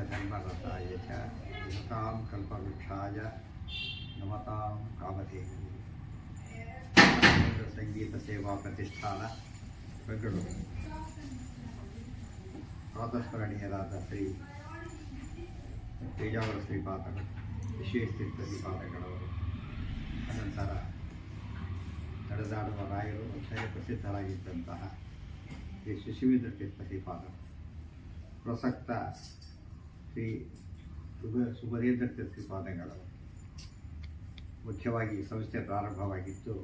ಧರ್ಮರತಾಯ ಚ ನತಾಂ ಕಲ್ಪವೃಕ್ಷಾಯ ನಮತಾಂ ಕಾಮಧೇನು ಸಂಗೀತ ಸೇವಾ ಪ್ರತಿಷ್ಠಾನ ಬೆಂಗಳೂರು ಪ್ರಾತಸ್ಮರಣೀಯರಾದ ಶ್ರೀ ಪೇಜಾವರ ಶ್ರೀಪಾದಗಳು ವಿಶ್ವೇಶ್ವರ ಶ್ರೀಪಾದಗಳವರು ಅನಂತರ ನಡೆದಾಡುವ ರಾಯರು ಅಂತಲೇ ಪ್ರಸಿದ್ಧರಾಗಿದ್ದಂತಹ ಶ್ರೀ ಸುಶೀಂದ್ರ ತೀರ್ಥ ಶ್ರೀಪಾದರು ಪ್ರಸಕ್ತ ಶ್ರೀ ಸುಭ ಸುಬರೇಂದ್ರ ತೀರ್ಥ ಪಾದಗಳು ಮುಖ್ಯವಾಗಿ ಸಂಸ್ಥೆ ಪ್ರಾರಂಭವಾಗಿದ್ದು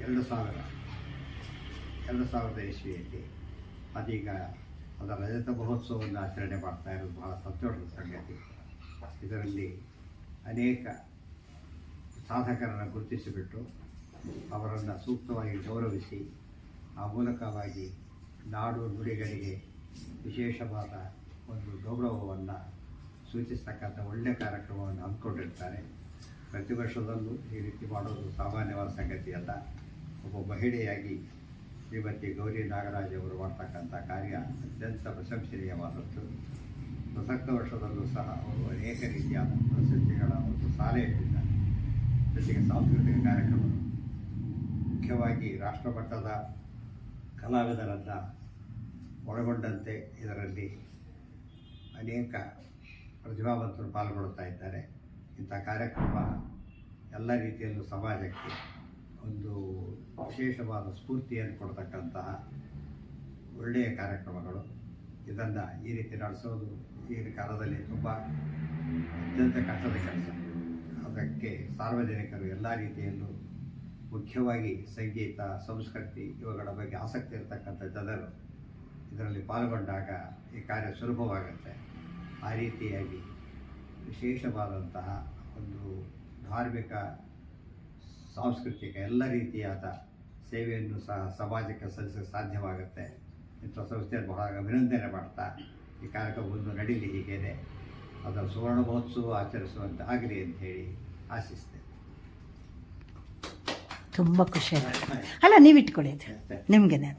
ಎರಡು ಸಾವಿರ, ಎರಡು ಸಾವಿರದ ಇಸ್ವಿಯಲ್ಲಿ ಅದೀಗ ಅದರ ರಜತ ಮಹೋತ್ಸವವನ್ನು ಆಚರಣೆ ಮಾಡ್ತಾ ಇರೋದು ಬಹಳ ಸಂತೋಷದ ಸಂಗತಿ. ಇದರಲ್ಲಿ ಅನೇಕ ಸಾಧಕರನ್ನು ಗುರುತಿಸಿಬಿಟ್ಟು ಅವರನ್ನು ಸೂಕ್ತವಾಗಿ ಗೌರವಿಸಿ ಆ ಮೂಲಕವಾಗಿ ನಾಡು ನುಡಿಗಳಿಗೆ ವಿಶೇಷವಾದ ಒಂದು ಗೌರವವನ್ನು ಸೂಚಿಸ್ತಕ್ಕಂಥ ಒಳ್ಳೆಯ ಕಾರ್ಯಕ್ರಮವನ್ನು ಹಮ್ಮಿಕೊಂಡಿರ್ತಾರೆ. ಪ್ರತಿ ವರ್ಷದಲ್ಲೂ ಈ ರೀತಿ ಮಾಡೋದು ಸಾಮಾನ್ಯವಾದ ಸಂಗತಿಯಲ್ಲ ಒಬ್ಬ ಮಹಿಳೆಯಾಗಿ ಶ್ರೀಮತಿ ಗೌರಿ ನಾಗರಾಜ್ ಅವರು ಮಾಡ್ತಕ್ಕಂಥ ಕಾರ್ಯ ಅತ್ಯಂತ ಪ್ರಶಂಸನೀಯವಾದದ್ದು. ಪ್ರಸಕ್ತ ವರ್ಷದಲ್ಲೂ ಸಹ ಅವರು ಅನೇಕ ರೀತಿಯಾದ ಪ್ರಶಸ್ತಿಗಳ ಒಂದು ಸಾಲೆ ಇಟ್ಟಿದ್ದಾರೆ ಜೊತೆಗೆ ಸಾಂಸ್ಕೃತಿಕ ಕಾರ್ಯಕ್ರಮ. ಮುಖ್ಯವಾಗಿ ರಾಷ್ಟ್ರಮಟ್ಟದ ಕಲಾವಿದರನ್ನು ಒಳಗೊಂಡಂತೆ ಇದರಲ್ಲಿ ಅನೇಕ ಪ್ರತಿಭಾವಂತರು ಪಾಲ್ಗೊಳ್ತಾ ಇದ್ದಾರೆ. ಇಂಥ ಕಾರ್ಯಕ್ರಮ ಎಲ್ಲ ರೀತಿಯಲ್ಲೂ ಸಮಾಜಕ್ಕೆ ಒಂದು ವಿಶೇಷವಾದ ಸ್ಫೂರ್ತಿಯನ್ನು ಕೊಡ್ತಕ್ಕಂತಹ ಒಳ್ಳೆಯ ಕಾರ್ಯಕ್ರಮಗಳು. ಇದನ್ನು ಈ ರೀತಿ ನಡೆಸೋದು ಈಗಿನ ಕಾಲದಲ್ಲಿ ತುಂಬ ಅತ್ಯಂತ ಕಷ್ಟದ ಕೆಲಸ. ಅದಕ್ಕೆ ಸಾರ್ವಜನಿಕರು ಎಲ್ಲ ರೀತಿಯಲ್ಲೂ ಮುಖ್ಯವಾಗಿ ಸಂಗೀತ, ಸಂಸ್ಕೃತಿ ಇವುಗಳ ಬಗ್ಗೆ ಆಸಕ್ತಿ ಇರತಕ್ಕಂಥ ಜನರು ಇದರಲ್ಲಿ ಪಾಲ್ಗೊಂಡಾಗ ಈ ಕಾರ್ಯ ಸುಲಭವಾಗುತ್ತೆ. ಆ ರೀತಿಯಾಗಿ ವಿಶೇಷವಾದಂತಹ ಒಂದು ಧಾರ್ಮಿಕ ಸಾಂಸ್ಕೃತಿಕ ಎಲ್ಲ ರೀತಿಯಾದ ಸೇವೆಯನ್ನು ಸಹ ಸಮಾಜಕ್ಕೆ ಸಲ್ಲಿಸಲು ಸಾಧ್ಯವಾಗುತ್ತೆ. ಇಂಥ ಸಂಸ್ಥೆ ಬಹಳ ಅಭಿನಂದನೆ ಮಾಡ್ತಾ ಈ ಕಾರ್ಯಕ್ರಮ ಒಂದು ನಡೀಲಿ ಹೀಗೇನೆ. ಅದರ ಸುವರ್ಣ ಮಹೋತ್ಸವ ಆಚರಿಸುವಂತೆ ಆಗಲಿ ಅಂತ ಹೇಳಿ ಆಶಿಸ್ತೇನೆ. ತುಂಬ ಖುಷಿಯಾಗುತ್ತೆ ಅಲ್ಲ ನೀವು ಇಟ್ಕೊಳ್ಳಿ ನಿಮಗೇನೆ